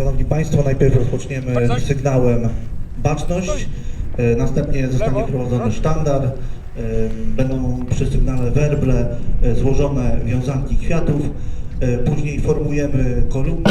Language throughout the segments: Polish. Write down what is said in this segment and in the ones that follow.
Szanowni Państwo, najpierw rozpoczniemy sygnałem baczność, e, następnie zostanie wprowadzony sztandar, e, będą przy sygnale werble e, złożone wiązanki kwiatów, później formujemy kolumnę.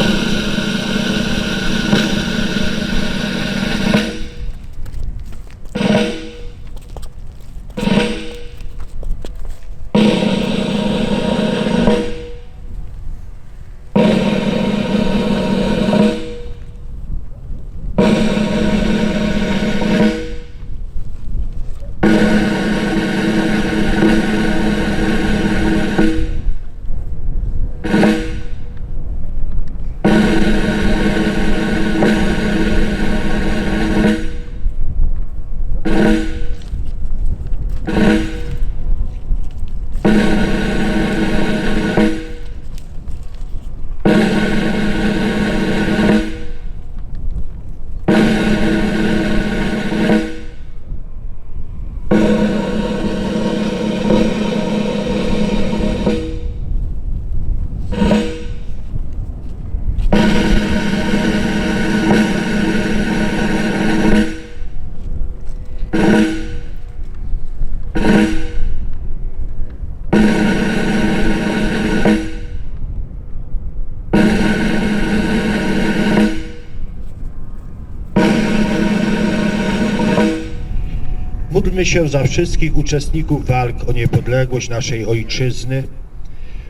Módlmy się za wszystkich uczestników walk o niepodległość naszej ojczyzny,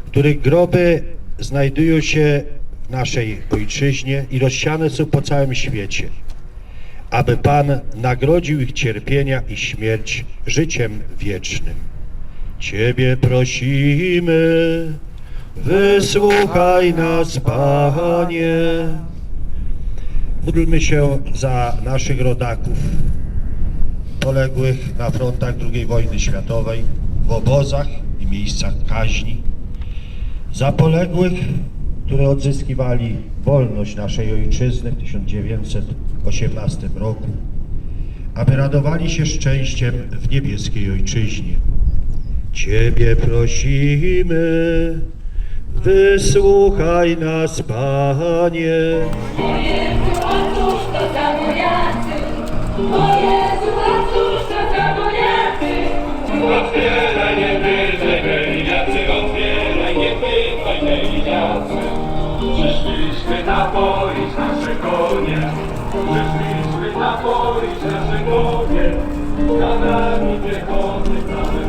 których groby znajdują się w naszej ojczyźnie i rozsiane są po całym świecie, aby Pan nagrodził ich cierpienia i śmierć życiem wiecznym. Ciebie prosimy, wysłuchaj nas, Panie. Módlmy się za naszych rodaków, poległych na frontach II wojny światowej, w obozach i miejscach kaźni, za poległych, które odzyskiwali wolność naszej ojczyzny w 1918 roku, aby radowali się szczęściem w niebieskiej ojczyźnie. Ciebie prosimy, wysłuchaj nas, Panie. Przyszliśmy napoić nasze konie, przyszliśmy napoić nasze konie. Za nami całe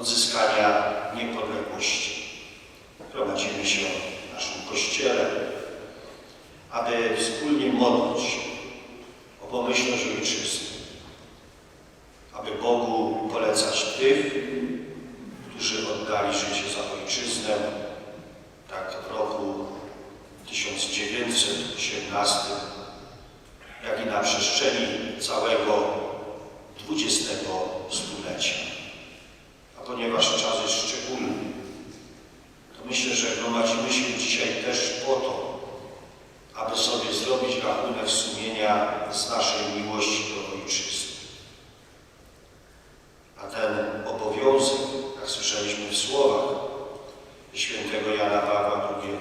odzyskania niepodległości. Gromadzimy się w naszym kościele, aby wspólnie modlić się o pomyślność ojczyzny, aby Bogu polecać tych, którzy oddali życie za ojczyznę, tak w roku 1918, jak i na przestrzeni całego XX z naszej miłości do Ojczyzny. A ten obowiązek, jak słyszeliśmy w słowach świętego Jana Pawła II,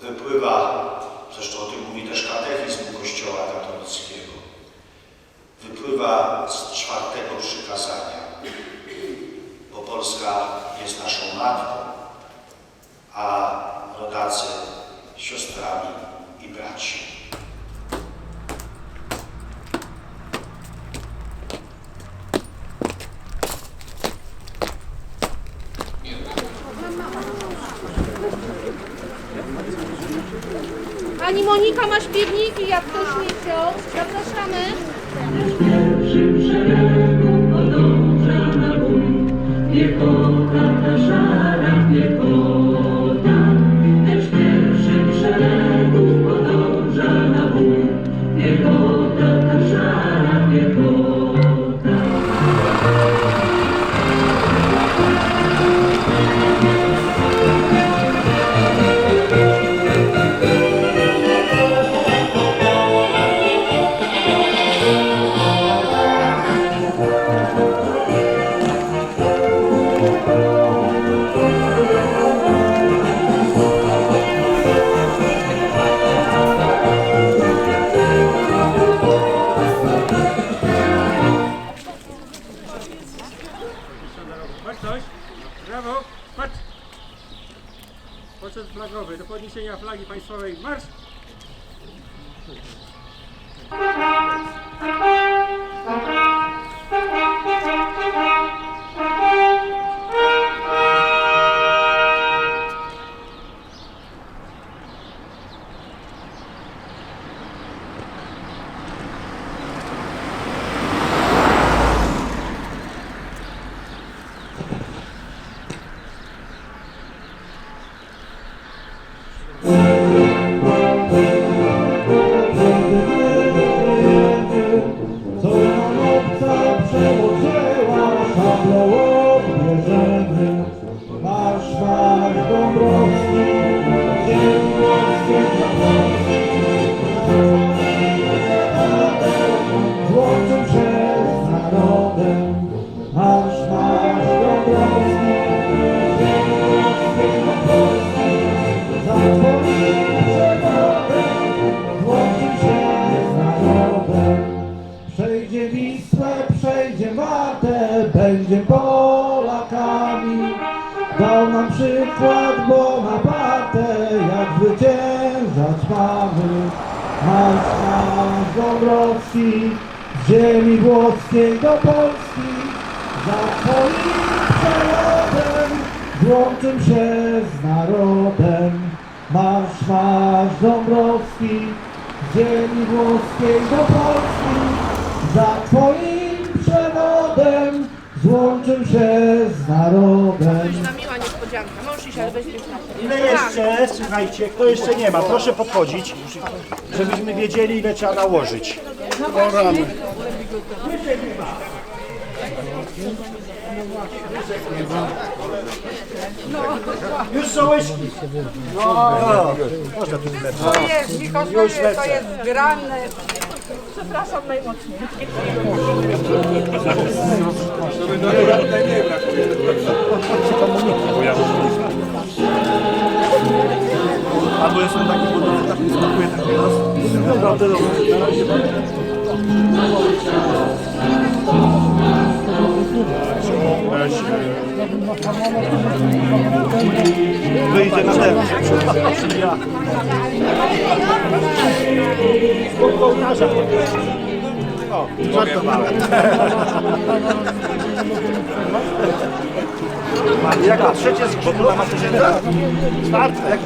wypływa, zresztą o tym mówi też katechizm Kościoła katolickiego, wypływa z czwartego przykazania, bo Polska jest naszą matką, a rodacy siostrami i braci. Pani Monika ma śpiewniki, jak ktoś nie chciał. Zapraszamy. Patrz coś. Brawo. Patrz. Poczet flagowy. Do podniesienia flagi państwowej. Marsz. Marsz, marsz Dąbrowski, ziemi polskiej Za twoim przewodem złączym się narodem. Przejdzie Wisłę, przejdzie Wartę, będzie Polakami. Dał nam przykład Bonaparte, jak zwyciężać mamy. Marsz, marsz Dąbrowski, ziemi włoskiej do Polski. Za twoim przewodem złączym się z narodem. Marsz, marsz Dąbrowski, z ziemi włoskiej do Polski. Za twoim przewodem złączym się z narodem. Na miła niespodzianka. Możesz iść, ale weźmiesz na Ile jeszcze, słuchajcie, kto jeszcze nie ma, proszę podchodzić, żebyśmy wiedzieli ile trzeba nałożyć. Już są łyżki. No, no. Można tu. To jest, Michał, to Już jest, lecę. to jest grane. Przepraszam najmocniej. Albo jestem taki, bo to tak mi smakuje ten wyraz. Naprawdę dobry. Na razie Wyjdzie na kołnarza. O, żartowałem. Jak na trzecie z grzybu na maturze? Czwarte.